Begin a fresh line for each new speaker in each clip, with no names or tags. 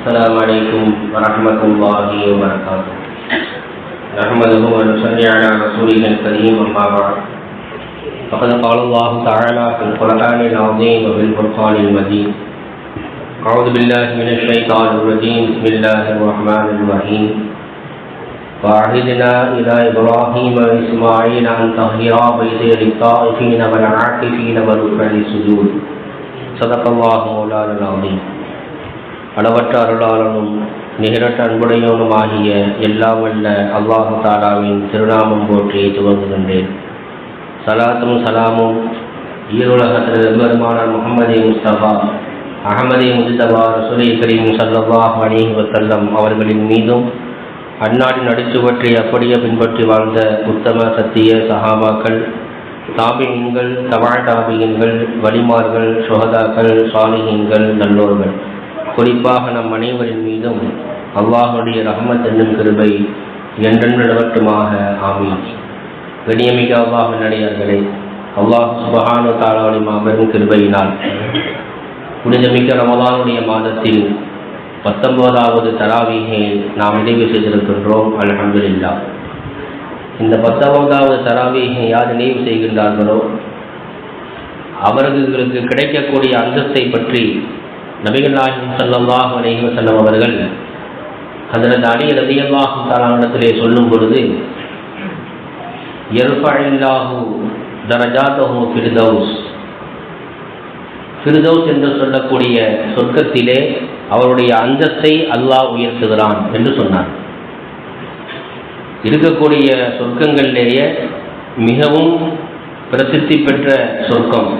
السلام عليكم ورحمة الله وبركاته. نحمده ونصلي على رسوله الكريم أما بعد. فقد قال الله تعالى في القرآن العظيم وفي الفرقان المجيد. أعوذ بالله من الشيطان الرجيم. بسم الله الرحمن الرحيم. وعهدنا إلى إبراهيم وإسماعيل أن طهرا بيتي للطائفين والعاكفين والركع السجود صدق الله مولانا العظيم. அளவற்ற அருளாளனும் நிகரற்ற அன்புடையவனுமாகிய எல்லாம் வல்ல அல்லாஹு தாலாவின் திருநாமம் போற்றி துவங்குகின்றேன். சலாத்தும் சலாமும் ஈருலகத்தில் வெவ்வேறுமானார் முகமது முஸ்தபா அகமதி முஜிதபா ரசூலை கரீம் சல்லல்லாஹ் அலிஹி வசல்லம் அவர்களின் மீதும் அந்நாட்டின் அடிச்சுவற்றை அப்படியே பின்பற்றி வாழ்ந்த உத்தம சத்திய சஹாபாக்கள் தாபியங்கள் தவாழ் தாபியங்கள் வலிமார்கள் சுகதாக்கள் சாலிகங்கள் நல்லோர்கள். குறிப்பாக நம் அனைவரின் மீதும் அல்லாஹுடைய ரஹமத் என்னும் கிருபை என்றென்று நிலவட்டுமாக. ஆமீன். கண்ணியமிக்க அல்லாஹ் நடிகார்களே அல்லாஹ் சுபஹானு தாலாவுடைய மாபெரும் கிருபையினால் புனிதமிக்க ரமதானுடைய மாதத்தில் பத்தொன்பதாவது தராவீகை நாம் நிறைவு செய்திருக்கின்றோம். அல்ஹம்துலில்லா இந்த பத்தொன்பதாவது தராவீகை யார் நினைவு செய்கின்றார்களோ அவர்களுக்கு கிடைக்கக்கூடிய அந்தஸ்தை பற்றி நபிகள் நாயகம் சல்லாஹ் அலைஹி வஸல்லம் அவர்கள் அதனது அலி ரலியல்லாஹு தஆலாவிடத்திலே சொல்லும் பொழுது யர்ஃபஇல்லாஹு தரஜாத்தஹு ஃபிர்தௌஸ். ஃபிர்தௌஸ் என்று சொல்லக்கூடிய சொர்க்கத்திலே அவருடைய அந்தத்தை அல்லாஹ் உயர்த்துகிறான் என்று சொன்னார். இருக்கக்கூடிய சொர்க்கங்களிலேயே மிகவும் பிரசித்தி பெற்ற சொர்க்கம்.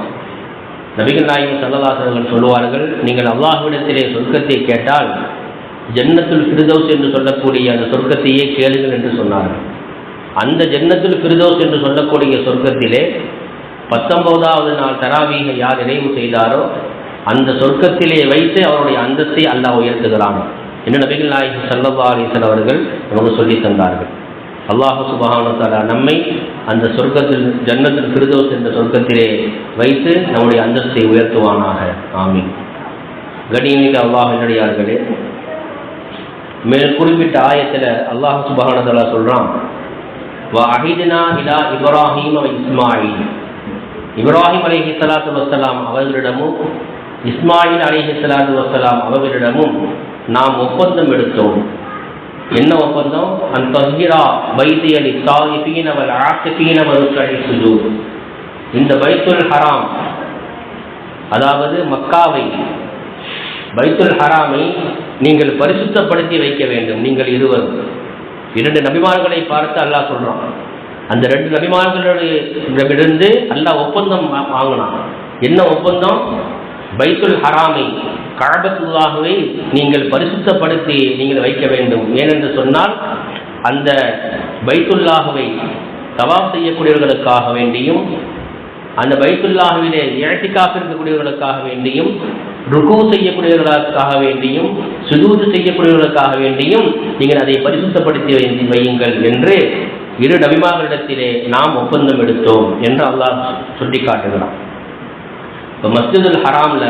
நபிகள் நாயகம் சல்லதாசர்கள் சொல்லுவார்கள் நீங்கள் அல்லாஹ்விடத்திலே சொர்க்கத்தை கேட்டால் ஜன்னத்துல் ஃபிர்தௌஸ் என்று சொல்லக்கூடிய அந்த சொர்க்கத்தையே கேளுங்கள் என்று சொன்னார்கள். அந்த ஜன்னத்துல் ஃபிர்தௌஸ் என்று சொல்லக்கூடிய சொர்க்கத்திலே பத்தொன்பதாவது நாள் தராவீக யார் நிறைவு செய்தாரோ அந்த சொர்க்கத்திலே வைத்து அவருடைய அந்தத்தை அல்லாஹ் உயர்த்துகிறான். என்று நபிகள் நாயகம் சல்லா அலிசன் அவர்கள் நமக்கு சொல்லி தந்தார்கள். அல்லாஹு சுபஹானத்தாலா நம்மை அந்த சொர்க்கத்தில் ஜன்னத்தில் ஃபிர்தோஸ் என்ற சொர்க்கத்திலே வைத்து நம்முடைய அந்தஸ்தை உயர்த்துவானாக. ஆமீன். கணியமிக்க அல்லாஹ் என்னடியார்களே மேல் குறிப்பிட்ட ஆயத்தில் அல்லாஹ் சுபஹானதாலா சொல்கிறான் வா அஹிதுனா இலா இப்ராஹிம் அவ இஸ்மாயில். இப்ராஹிம் அலிஹி சலாத்து வசலாம் அவர்களிடமும் இஸ்மாயில் அலிஹி சலாத்து வசலாம் அவர்களிடமும் நாம் ஒப்பந்தம் எடுத்தோம். என்ன ஒப்பந்தம்? அந்த தஹீரா பைத்தியலி சாயிபீனவல் ஆசிபீனவல் சுஜூத். இந்த பைத்துல் ஹராம் அதாவது மக்காவை பைத்துல் ஹராமை நீங்கள் பரிசுத்தப்படுத்தி வைக்க வேண்டும். நீங்கள் இருவரும் இரண்டு நபிமார்களை பார்த்து அல்லாஹ் சொல்றான். அந்த ரெண்டு நபிமார்களிடமிருந்து அல்லாஹ் ஒப்பந்தம் வாங்கினான். என்ன ஒப்பந்தம்? பைத்துல் ஹராமை கழபத்துள்ளாகவே நீங்கள் பரிசுத்தப்படுத்தி நீங்கள் வைக்க வேண்டும். ஏனென்று சொன்னால் அந்த பைத்துல்லாகவை தவாப் செய்யக்கூடியவர்களுக்காக வேண்டியும் அந்த பைத்துல்லாகவிலே இழத்திக்காக இருக்கக்கூடியவர்களுக்காக வேண்டியும் ருக்கு செய்யக்கூடியவர்களுக்காக வேண்டியும் சுதூது செய்யக்கூடியவர்களுக்காக வேண்டியும் நீங்கள் அதை பரிசுத்தப்படுத்தி வையுங்கள் என்று இரு நபிமார்களிடத்திலே நாம் ஒப்பந்தம் எடுத்தோம் என்று அல்லாஹ் சுட்டிக்காட்டுகிறான். இப்போ மஸ்ஜிதுல் ஹராமில்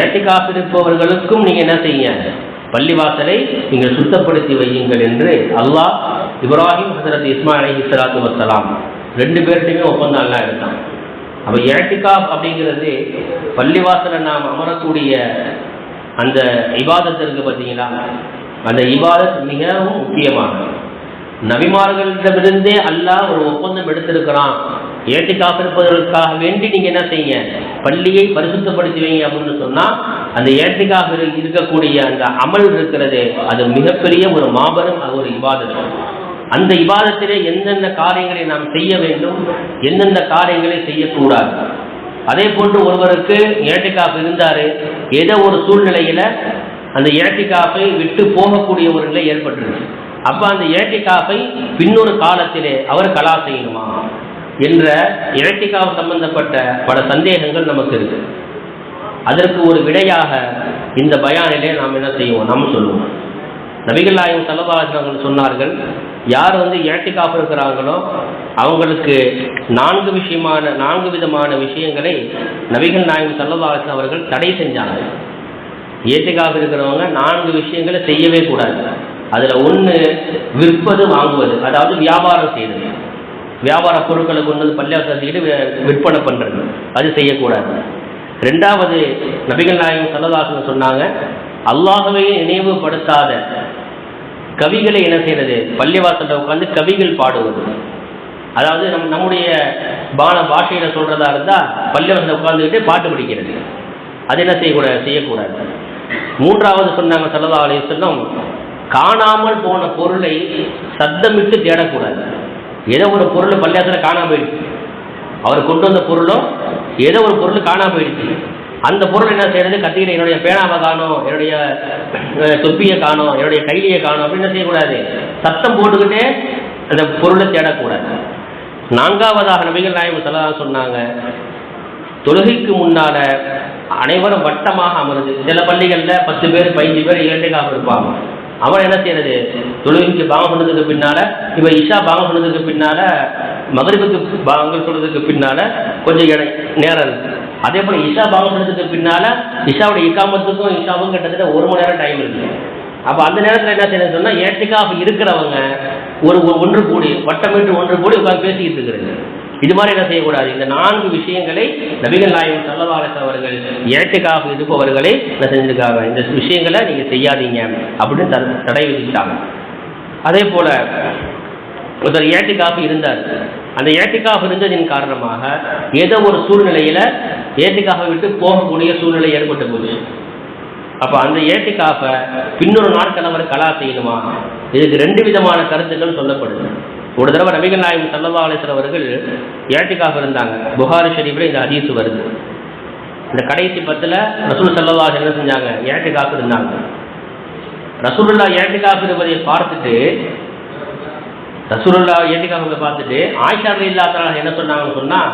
ஏட்டிகாப் இருப்பவர்களுக்கும் நீங்கள் என்ன செய்ய பள்ளிவாசலை நீங்கள் சுத்தப்படுத்தி வையுங்கள் என்று அல்லாஹ் இப்ராஹிம் ஹசரத் இஸ்மா அலி இஸ்லாத்து வசலாம் ரெண்டு பேர்கிட்டையுமே ஒப்பந்தம் எல்லாம் எடுத்தான். அப்போ ஏட்டிகாப் அப்படிங்கிறது பள்ளிவாசலை நாம் அமரக்கூடிய அந்த இபாதத் இருக்கு பார்த்தீங்களா? அந்த இபாதத் மிகவும் முக்கியமானது. நபிமார்களிடமிருந்தே அல்லாஹ் ஒரு ஒப்பந்தம் எடுத்திருக்கிறான். ஏட்டிக்காக இருப்பதற்காக வேண்டி நீங்கள் என்ன செய்யுங்க? பள்ளியை பரிசுத்தப்படுத்தி வைங்க அப்படின்னு சொன்னால் அந்த ஏட்டுக்காக இருக்கக்கூடிய அந்த அமல் இருக்கிறது அது மிகப்பெரிய ஒரு மாபெரும் ஒரு இவாதம் அந்த இவாதத்திலே எந்தெந்த காரியங்களை நாம் செய்ய வேண்டும் எந்தெந்த காரியங்களை செய்யக்கூடாது. அதே போன்று ஒருவருக்கு ஏட்டிக்காப்பு இருந்தார் ஏதோ ஒரு சூழ்நிலையில் அந்த ஏட்டிக்காப்பை விட்டு போகக்கூடிய ஒரு நிலை ஏற்பட்டுருச்சு அப்போ அந்த ஏட்டிக்காப்பை பின்னொரு காலத்திலே அவர் கலா செய்யணுமா? என்ற இழக்கைக்காக சம்பந்தப்பட்ட பல சந்தேகங்கள் நமக்கு இருக்கு. அதற்கு ஒரு விடையாக இந்த பயானிலே நாம் என்ன செய்வோம்? நாம் சொல்லுவோம் நபிகள் நாயகம் சல்லதாசர்கள் சொன்னார்கள் யார் வந்து ஏட்டிக்காப்பு இருக்கிறாங்களோ அவங்களுக்கு நான்கு விஷயமான நான்கு விதமான விஷயங்களை நபிகள் நாயகம் செல்லவாசன் அவர்கள் தடை செஞ்சாங்க ஏத்திக்காக இருக்கிறவங்க நான்கு விஷயங்களை செய்யவே கூடாது. அதில் ஒன்று விற்பது வாங்குவது அதாவது வியாபாரம் செய்யறது வியாபார பொருட்களை கொண்டு வந்து பள்ளியாசத்துக்கிட்டு விற்பனை பண்ணுறது அது செய்யக்கூடாது. ரெண்டாவது நபிகள் நாயகம் சல்லதாசன் சொன்னாங்க அல்லாகவே நினைவுபடுத்தாத கவிகளை என்ன செய்யறது பள்ளிவாசலில் உட்காந்து கவிகள் பாடுவது. அதாவது நம் நம்முடைய பான பாஷையில சொல்றதா இருந்தா பள்ளிவாசல் உட்காந்துக்கிட்டு பாட்டு பிடிக்கிறது. அது என்ன செய்யக்கூடாது செய்யக்கூடாது. மூன்றாவது சொன்னாங்க சல்லதா அலையம் சொன்னோம் காணாமல் போன பொருளை சத்தமிட்டு தேடக்கூடாது. ஏதோ ஒரு பொருள் பள்ளியாசத்தில் காணாம போயிடுச்சு. அவர் கொண்டு வந்த பொருளும் ஏதோ ஒரு பொருள் காணாம போயிடுச்சு. அந்த பொருள் என்ன செய்யறது? கத்திக்கிட்டு என்னுடைய பேனாவை காணும் என்னுடைய தொப்பியை காணும் என்னுடைய கைலியை காணும் அப்படின்னு செய்யக்கூடாது? சத்தம் போட்டுக்கிட்டே அந்த பொருளை தேடக்கூடாது. நான்காவதாக நபிகள் நாயகம் சொல்லதா சொன்னாங்க தொழுகைக்கு முன்னால அனைவரும் வட்டமாக அமருது சில பள்ளிகளில் பத்து பேர் பதினஞ்சு பேர் இரண்டுக்காக இருப்பாங்க அவன் என்ன செய்யறது? தொழுகைக்கு பாவம் பண்ணதுக்கு பின்னால இவன் இஷா பாவம் பண்ணதுக்கு பின்னால மகரிபுக்கு பாவங்கள் சொன்னதுக்கு பின்னால கொஞ்சம் இடை நேரம் இருக்கு. அதே போல இஷா பாவம் பண்ணதுக்கு பின்னால இஷாவுடைய இக்காமத்துக்கும் இஷாவும் கிட்டத்தட்ட ஒரு மணி நேரம் டைம் இருக்கு. அப்ப அந்த நேரத்தில் என்ன செய்யணும் சொன்னா ஏற்றுக்காக இருக்கிறவங்க ஒரு ஒன்று கூடி வட்டமிட்டு ஒன்று கூடி உட்காந்து பேசிக்கிட்டு இருக்கிறாங்க இது மாதிரி என்ன செய்யக்கூடாது? இந்த நான்கு விஷயங்களை நபிகள் நாயகம் சல்லவாலஸ் அவர்கள் ஏட்டுக்காக இருப்பவர்களை என்ன செஞ்சிருக்காங்க? இந்த விஷயங்களை நீங்கள் செய்யாதீங்க அப்படின்னு தடை விதிச்சிட்டாங்க அதே போல ஒருத்தர் ஏட்டுக்காக இருந்தார். அந்த ஏட்டுக்காக இருந்ததின் காரணமாக ஏதோ ஒரு சூழ்நிலையில ஏட்டுக்காக விட்டு போகக்கூடிய சூழ்நிலை ஏற்பட்டு போச்சு. அப்ப அந்த ஏட்டுக்காக பின்னொரு நாட்கள் அவர் கலா செய்யணுமா? இதுக்கு ரெண்டு விதமான கருத்துக்கள் சொல்லப்படுது. ஒரு தடவை நபிகள் நாயகம் சல்லா அலிஸ்வல் அவர்கள் ஏட்டிக்காக இருந்தாங்க. புகாரி ஷெரீஃபில் இந்த ஹதீஸ் வருது. இந்த கடைசி பத்தில் ரசூல் சல்லா என்ன செஞ்சாங்க. ஏட்டிக்காக இருந்தாங்க. ரசூலுல்லா ஏட்டிக்காக இருப்பதை பார்த்துட்டு ரசூலுல்லா ஏட்டிக்காக பார்த்துட்டு ஆயிஷா இல்லாத என்ன சொன்னாங்கன்னு சொன்னால்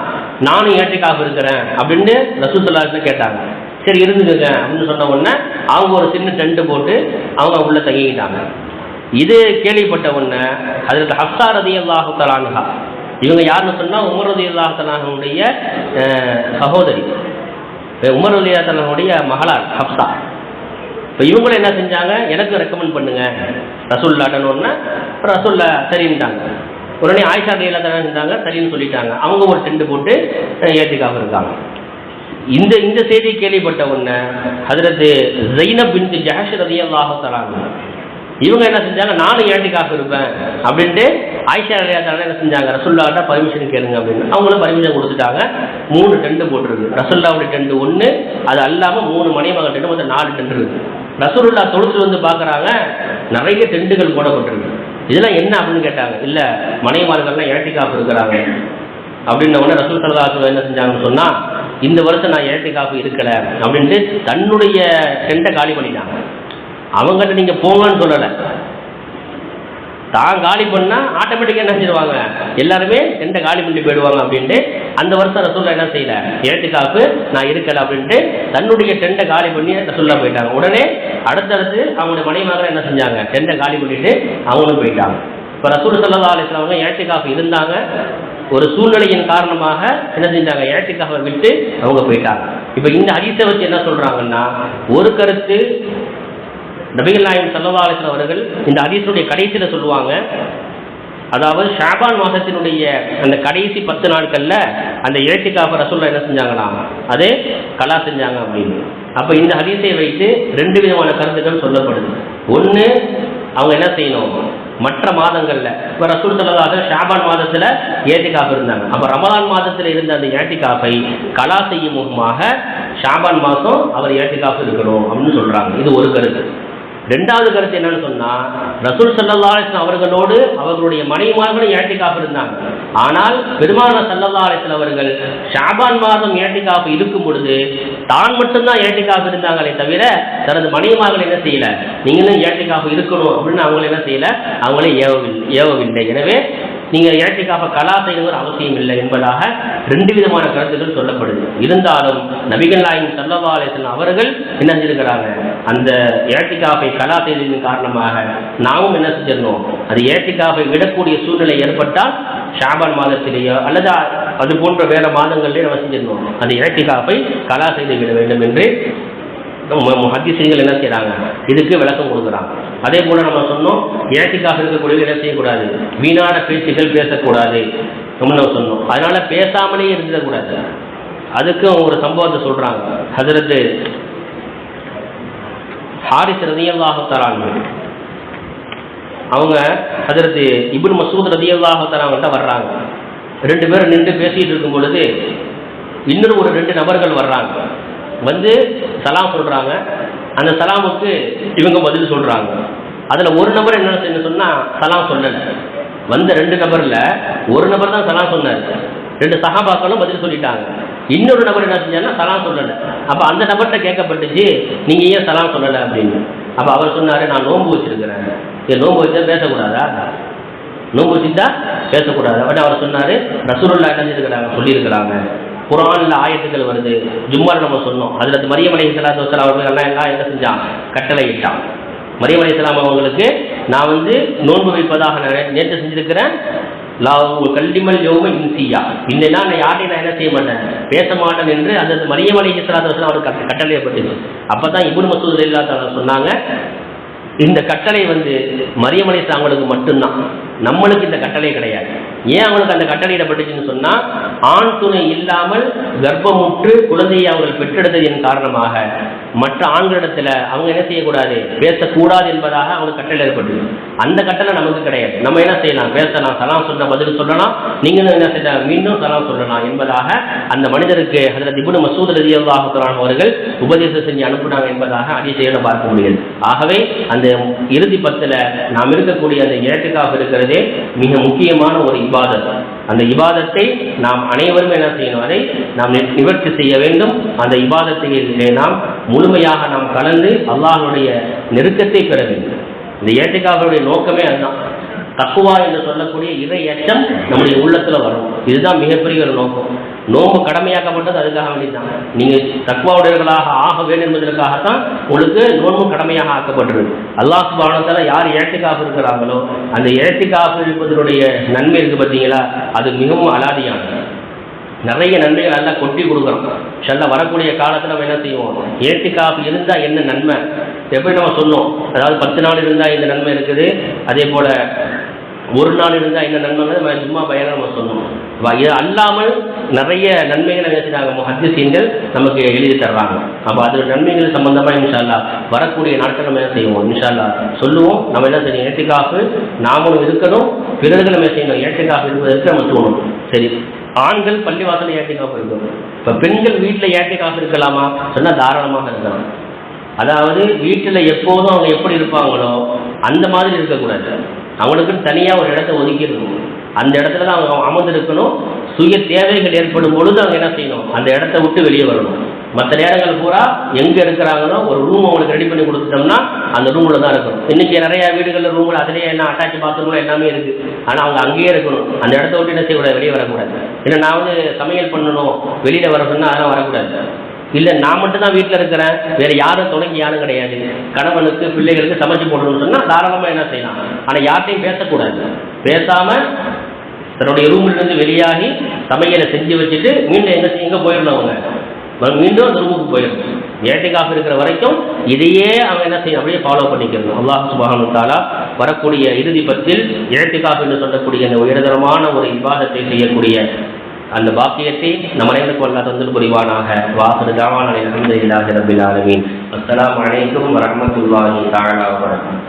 நானும் ஏட்டிக்காக இருக்கிறேன் அப்படின்னு ரசூல் சல்லா கேட்டாங்க. சரி இருந்துக்கங்க அப்படின்னு சொன்ன உடனே அவங்க ஒரு சின்ன டென்ட்டு போட்டு அவங்க உள்ள தங்கிக்கிட்டாங்க. இது கேள்விப்பட்ட உடனே அதற்கு ஹப்சா ரதி அல்லாஹு தலானுகா இவங்க யாருன்னு சொன்னால் உமர் ரதி அல்லாஹு தலானுடைய சகோதரி. உமர் ரதி தலானுடைய மகளார் ஹப்சா. இப்போ இவங்களும் என்ன செஞ்சாங்க? எனக்கு ரெக்கமெண்ட் பண்ணுங்க. ரசூல்லாட்டன்னு ஒன்று ரசூல்லா சரின்ட்டாங்க. உடனே ஆயிஷா ரதி தானே செஞ்சாங்க சரின்னு சொல்லிட்டாங்க. அவங்க ஒரு டெண்டு போட்டு ஏற்றிக்காக இருக்காங்க. இந்த இந்த செய்தி கேள்விப்பட்ட உடனே அதில் ஜெயினப் பின் ஜஹஷ் ரதி அல்லாஹு தலாங்க இவங்க என்ன செஞ்சாங்க? நானும் ஏட்டிக்காக இருப்பேன் அப்படின்ட்டு ஆயிஷா அலியாத்தால என்ன செஞ்சாங்க? ரசுல்லாட்ட பர்மிஷன் கேளுங்க அப்படின்னு. அவங்களும் பர்மிஷன் கொடுத்துட்டாங்க. மூணு டெண்டு போட்டிருக்கு. ரசுல்லாவுடைய டெண்டு ஒன்று அது அல்லாமல் மூணு மணிமகன் டெண்டு மொத்தம் நாலு டெண்டு இருக்கு. ரசூல்லா தொழுத்து வந்து பார்க்குறாங்க நிறைய டெண்டுகள் போடப்பட்டிருக்கு. இதெல்லாம் என்ன அப்படின்னு கேட்டாங்க. இல்லை மனைமார்கள்லாம் ஏட்டிக்காக இருக்கிறாங்க. அப்படின்ன உடனே ரசூல் சல்லாசு என்ன செஞ்சாங்கன்னு சொன்னால் இந்த வருஷம் நான் இரட்டிக்காப்பு இருக்கலை அப்படின்ட்டு தன்னுடைய டெண்டை காலி பண்ணிட்டாங்க. அவங்ககிட்ட நீங்க போங்கன்னு சொல்லலை. தான் காலி பண்ணா ஆட்டோமேட்டிக்காக என்ன செஞ்சிருவாங்க? எல்லாருமே எந்த காலி பண்ணி போயிடுவாங்க அப்படின்ட்டு அந்த வருஷம் ரசூல்லா என்ன செய்யல? ஏட்டுக்காப்பு நான் இருக்கல அப்படின்ட்டு தன்னுடைய டெண்டை காலி பண்ணி ரசூல்லா போயிட்டாங்க. உடனே அடுத்தடுத்து அவங்களுடைய மனைவியாக என்ன செஞ்சாங்க? டெண்டை காலி பண்ணிட்டு அவங்களும் போயிட்டாங்க. இப்போ ரசூல் சல்லா அலிஸ்லாமங்க ஏட்டுக்காப்பு இருந்தாங்க. ஒரு சூழ்நிலையின் காரணமாக என்ன செஞ்சாங்க? ஏட்டுக்காக விட்டு அவங்க போயிட்டாங்க. இப்போ இந்த ஹரிசை வச்சு என்ன சொல்றாங்கன்னா ஒரு கருத்து நபிகள் நாயம் சல்லவாலத்தில் அவர்கள் இந்த அதிசனுடைய கடைசியில் சொல்லுவாங்க. அதாவது ஷாபான் மாதத்தினுடைய அந்த கடைசி பத்து நாட்களில் அந்த இறைச்சிக்காக ரசூல்லா என்ன செஞ்சாங்களாம் அதே கலா செஞ்சாங்க அப்படின்னு. அப்போ இந்த ஹதீஸை வைத்து ரெண்டு விதமான கருத்துக்கள் சொல்லப்படுது. ஒன்று அவங்க என்ன செய்யணும்? மற்ற மாதங்களில் இப்போ ரசூல் சொல்லதாக ஷாபான் மாதத்தில் ஏட்டிக்காஃப் இருந்தாங்க. அப்போ ரமதான் மாதத்தில் இருந்த அந்த ஏட்டிக்காஃபை கலா செய்யும் முகமாக ஷாபான் மாதம் அவர் ஏட்டிக்காஃப் இருக்கணும் அப்படின்னு சொல்கிறாங்க இது ஒரு கருத்து. ரெண்டாவது கருத்து என்னன்னு சொன்னா ரசூல் சல்லா அவர்களோடு அவர்களுடைய மனைவிமார்களும் ஏட்டிக்காப்பு இருந்தாங்க. ஆனால் பெருமான சல்லல்லா அவர்கள் ஷாபான் மாதம் ஏட்டிக்காப்பு இருக்கும் பொழுது தான் மட்டும்தான் ஏட்டிக்காப்பு இருந்தாங்களே தவிர தனது மனைவிமார்கள் என்ன செய்யல? நீங்களும் ஏட்டிக்காப்பு இருக்கணும் அப்படின்னு அவங்கள என்ன செய்யல? அவங்களே ஏவவில்லை ஏவவில்லை. எனவே நீங்கள் இரட்டைக்காக கலா செய்யணுங்கிற அவசியம் இல்லை என்பதாக ரெண்டு விதமான கருத்துக்கள் சொல்லப்படுது. இருந்தாலும் நபிகள் நாயின் சல்லவா அவர்கள் என்ன செஞ்சிருக்கிறாங்க? அந்த இரட்டைக்காப்பை கலா செய்ததின் காரணமாக நாமும் என்ன செஞ்சிடணும் அது இரட்டைக்காப்பை விடக்கூடிய சூழ்நிலை ஏற்பட்டால் ஷாபான் மாதத்திலேயோ அல்லது அது போன்ற வேற மாதங்களிலே நம்ம செஞ்சிடணும் அந்த இரட்டைக்காப்பை கலா செய்து விட வேண்டும் என்று ஹத்திசைகள் என்ன செய்கிறாங்க இதுக்கு விளக்கம் கொடுக்குறாங்க. அதே போல் நம்ம சொன்னோம் ஏட்டிக்காக இருக்கக்கூடிய என்ன செய்யக்கூடாது? வீணான பேச்சுகள் பேசக்கூடாது. நம்ம சொன்னோம்? அதனால பேசாமலே இருந்துடக்கூடாது. அதுக்கும் ஒரு சம்பவத்தை சொல்கிறாங்க ஹசரத்து ஹாரிஸ் ரதியல்லாக தராங்க அவங்க ஹசரத்து இப்னு மசூத் ரதியல்லாக தராங்கள்ட்ட வர்றாங்க. ரெண்டு பேரும் நின்று பேசிட்டு இருக்கும் பொழுது இன்னொரு ஒரு ரெண்டு நபர்கள் வர்றாங்க. வந்து சலாம் சொல்றாங்க. அந்த சலாமுக்கு இவங்க பதில் சொல்றாங்க. அதுல ஒரு நபர் என்ன செய்யணும் சொன்னா சலாம் சொல்லல. வந்த ரெண்டு நபர்ல ஒரு நபர் தான் சலாம் சொன்னார். ரெண்டு சகாபாக்களும் பதில் சொல்லிட்டாங்க. இன்னொரு நபர் என்ன செஞ்சாருன்னா சலாம் சொல்லலை. அப்போ அந்த நபர்கிட்ட கேட்கப்பட்டுச்சு நீங்கள் ஏன் சலாம் சொல்லலை? அப்படின்னு. அப்போ அவர் சொன்னார் நான் நோன்பு வச்சிருக்கிறேன். சரி நோன்பு வச்சா பேசக்கூடாதா? நோன்பு வச்சுட்டா பேசக்கூடாது. அப்படின்னு அவர் சொன்னார் ரசூலுல்லா என்ன செஞ்சுருக்கிறாங்க சொல்லியிருக்கிறாங்க. குரானில் ஆயத்துக்கள் வருது. ஜும்மால் நம்ம சொன்னோம். அதில் மரியமலை சலாத்து வசலாம் அவர்கள் எல்லாம் எல்லாம் என்ன செஞ்சான்? கட்டளை இட்டான் மரியம் அலி அவங்களுக்கு நான் வந்து நோன்பு வைப்பதாக நேற்று செஞ்சிருக்கிறேன். கல்லிமல் யோம இன்சியா. இன்னைக்கு நான் யாரையும் நான் என்ன செய்ய மாட்டேன்? பேச மாட்டேன் என்று அந்த மரியம் அலி இஸ்லாத்து அவருக்கு கட்டளையப்பட்டுச்சு அப்போ தான் இபுன் மசூத் இல்லாத சொன்னாங்க இந்த கட்டளை வந்து மரியமலை அவங்களுக்கு மட்டும்தான். நம்மளுக்கு இந்த கட்டளை கிடையாது. ஏன் அவனுக்கு அந்த கட்டளையிடப்பட்டுச்சுன்னு சொன்னால் ஆண் துணை இல்லாமல் கர்ப்பமுற்று குழந்தையை அவர்கள் பெற்றெடுத்ததின் காரணமாக. மற்ற ஆண்களிடத்தில் அவங்க என்ன செய்யக்கூடாது? பேசக்கூடாது என்பதாக அவங்களுக்கு கட்டளை ஏற்பட்டது. அந்த கட்டளை நமக்கு கிடையாது. நம்ம என்ன செய்யலாம்? பேசலாம் சலாம் சொன்ன பதில் சொல்லலாம். நீங்களும் என்ன செய்யலாம்? மீண்டும் சலாம் சொல்லலாம் என்பதாக அந்த மனிதருக்கு அதில் திபுன மசூத் ரதி அல்லாஹுரான் அவர்கள் உபதேசம் செஞ்சு அனுப்புனாங்க என்பதாக அதிசயம் பார்க்க முடியாது. ஆகவே அந்த இறுதி பத்தில் நாம் இருக்கக்கூடிய அந்த இரட்டுக்காக இருக்கிறது மிக முக்கியமான ஒரு இபாதத். அந்த இபாதத்தை நாம் அனைவரும் என்ன செய்யணும்? அதை நாம் நிவர்த்தி செய்ய வேண்டும். அந்த இபாதத்திலே நாம் முழுமையாக நாம் கலந்து அல்லாஹனுடைய நெருக்கத்தை பெற வேண்டும். இந்த ஏட்டிக்காவுடைய நோக்கமே அதுதான். தக்குவா என்று சொல்லக்கூடிய இறை எச்சம் நம்முடைய உள்ளத்தில் வரும். இதுதான் மிகப்பெரிய ஒரு நோக்கம். நோம்பு கடமையாக்கப்பட்டது அதுக்காக வேண்டிதான் நீங்கள் தக்குவாவுடையவர்களாக ஆக வேண்டும் என்பதற்காகத்தான் உங்களுக்கு நோன்பு கடமையாக ஆக்கப்பட்டிருக்கு அல்லாஹ் சுபானத்தால் யார் ஏற்றுக்காப்பு இருக்கிறாங்களோ அந்த ஏற்றுக்காப்பு இருப்பதனுடைய நன்மை இருக்குது பார்த்தீங்களா? அது மிகவும் அலாதியானது. நிறைய நன்மைகள் நல்லா கொட்டி கொடுக்குறோம் செல்ல வரக்கூடிய காலத்தில் நம்ம என்ன செய்வோம்? ஏற்றுக்காப்பு இருந்தால் என்ன நன்மை? எப்படி நம்ம சொன்னோம்? அதாவது பத்து நாள் இருந்தால் இந்த நன்மை இருக்குது அதே போல் ஒரு நாள் இருந்தால் என்ன நன்மை நம்ம சும்மா பயணம் நம்ம சொன்னோம். இது அல்லாமல் நிறைய நன்மைகளை பேசுகிறாங்க முஹத்திசீன்கள் நமக்கு எழுதி தர்றாங்க. அப்போ அது நன்மைகள் சம்பந்தமாக இன்ஷால்லா வரக்கூடிய நாட்கள் நம்ம என்ன செய்வோம்? இன்ஷால்லா சொல்லுவோம். நம்ம என்ன செய்யணும்? ஏற்றுக்காப்பு நாமளும் இருக்கணும். பிறகு நம்ம செய்யணும்? ஏற்றுக்காப்பு இருப்பதற்கு நம்ம தோணும் சரி. ஆண்கள் பள்ளிவாசலில் ஏற்றிக்காப்பு இருக்கணும். இப்போ பெண்கள் வீட்டில் ஏற்றிக்காப்பு இருக்கலாமா? சொன்னால் தாராளமாக இருக்கலாம். அதாவது வீட்டில் எப்போதும் அவங்க எப்படி இருப்பாங்களோ அந்த மாதிரி இருக்கக்கூடாது. அவங்களுக்கு தனியாக ஒரு இடத்த ஒதுக்கிடணும். அந்த இடத்துல தான் அவங்க அமர்ந்திருக்கணும். சுய தேவைகள் ஏற்படும் பொழுது அவங்க என்ன செய்யணும்? அந்த இடத்த விட்டு வெளியே வரணும். மற்ற நேரங்கள் பூரா எங்கே இருக்கிறாங்களோ ஒரு ரூம் அவங்களுக்கு ரெடி பண்ணி கொடுத்துட்டோம்னா அந்த ரூமில் தான் இருக்கணும். இன்றைக்கி நிறையா வீடுகளில் ரூமில் அதிலேயே என்ன அட்டாச் பாத்ரூம்லாம் எல்லாமே இருக்குது ஆனால் அவங்க அங்கேயே இருக்கணும். அந்த இடத்த விட்டு என்ன செய்யக்கூடாது? வெளியே வரக்கூடாது. ஏன்னா நான் வந்து சமையல் பண்ணணும். வெளியில் வர சொன்னால் அதெல்லாம் வரக்கூடாது. இல்லை நான் மட்டும் தான் வீட்டில் இருக்கிறேன். வேறு யாரும் தொடங்கி யாரும் கிடையாது. கணவனுக்கு பிள்ளைகளுக்கு சமைச்சு போடணும்னு சொன்னால் தாராளமாக என்ன செய்யலாம். ஆனால் யார்ட்டையும் பேசக்கூடாது. பேசாமல் தன்னுடைய ரூமிலிருந்து வெளியாகி சமையலை செஞ்சு வச்சுட்டு மீண்டும் எங்கே எங்கே போயிடணும் அவங்க? மீண்டும் அந்த ரூமுக்கு போயிடணும். ஏட்டைக்காக இருக்கிற வரைக்கும் இதையே அவன் என்ன செய்யும் அப்படியே ஃபாலோ பண்ணிக்கணும். அல்லாஹ் சுபானு தாலா வரக்கூடிய இறுதி பத்தில் ஏட்டைக்காக என்று சொல்லக்கூடிய அந்த உயர்தரமான ஒரு விவாதத்தை செய்யக்கூடிய அந்த பாக்கியத்தை நம் அனைவருக்கும் அல்லா தந்து புரிவானாக. வாசல் தாவான அலமது இல்லாத ரபில் ஆலமீன். அஸ்லாம் வலைக்கம் வரமத்துல்லாஹி தாலா வரகம்